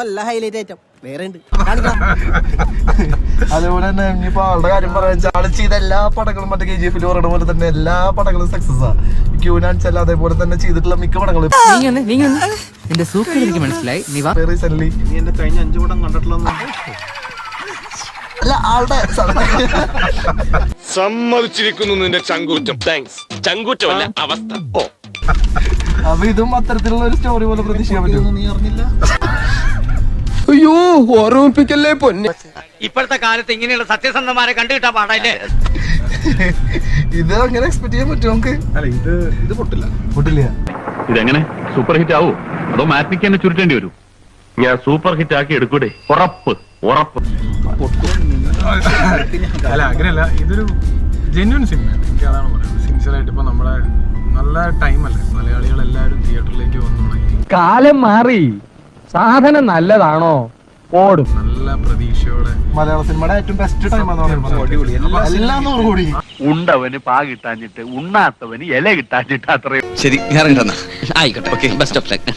അതൊന്നല്ല highlight item വേറെ ഉണ്ട് അതുപോലെ തന്നെ ഇനിയിപ്പോ ആളുടെ കാര്യം പറയാൻ വെച്ചാൽ ആൾ ചെയ്ത എല്ലാ പടങ്ങളും മറ്റേ കെ ജി എഫിൽ പറയുന്ന പോലെ തന്നെ എല്ലാ പടങ്ങളും സക്സസ് ആ. അല്ല അതേപോലെ തന്നെ ചെയ്തിട്ടുള്ള മിക്ക പടങ്ങളും. എന്റെ സൂപ്പർ എനിക്ക് മനസ്സിലായി. നീ വാ. റീസെന്റ് നീ എന്റെ കഴിഞ്ഞ അഞ്ചു പടം കണ്ടിട്ടുള്ള അല്ല ആളുടെ സമ്മതിച്ചിരിക്കുന്നു നിന്റെ ചങ്കൂറ്റം. താങ്ക്സ് ചങ്കൂറ്റമല്ല അവസ്ഥ. ഓ. അപ്പൊ ഇതും അത്തരത്തിലുള്ള ഒരു സ്റ്റോറി പോലെ പ്രതീക്ഷിക്കാൻ പറ്റും നീ അറിഞ്ഞില്ല? അയ്യോ ഓർമ്മിപ്പിക്കല്ലേ പൊന്നെ. ഇപ്പോഴത്തെ കാലത്ത് ഇങ്ങനെയുള്ള സത്യസന്ധമാരെ കണ്ടുകിട്ടാൻ പാടല്ലേ ഇത് അങ്ങനെ എക്സ്പെക്ട് ചെയ്യാൻ പറ്റും നമുക്ക്? അല്ല ഇത് ഇത് പൊട്ടില്ല. പൊട്ടില്ല. ഇതെങ്ങനെ? സൂപ്പർ ഹിറ്റ് ആവോ? അതോ മാറ്റിക്ക് തന്നെ ചുരുട്ടേണ്ടി വരും? ഞാൻ സൂപ്പർ ഹിറ്റ് ആക്കി എടുക്കൂടെ. ഉറപ്പ് ഉറപ്പ്. അല്ല അങ്ങനെയല്ല ഇതൊരു ജെന്വൻ സിനിമയാണ് എനിക്ക് അതാണ് പറയുന്നത് സിൻസിയറായിട്ട് ഇപ്പൊ നമ്മളെ നല്ല ടൈം അല്ലേ? മലയാളികൾ എല്ലാവരും തിയേറ്ററിലേക്ക് വന്നു കാലം മാറി. സാധനം നല്ലതാണോ? ഓടും. നല്ല പ്രതീക്ഷയോടെ. മലയാള സിനിമയുടെ ഏറ്റവും ബെസ്റ്റ് ടൈം എല്ലാം നൂറ് കോടി ഉണ്ടവന് പാ കിട്ടാഞ്ഞിട്ട് ഉണ്ണാത്തവന് ഇല കിട്ടാഞ്ഞിട്ട് അത്രയും. ശരി ഞാൻ ആയിക്കോട്ടെ. Okay best of luck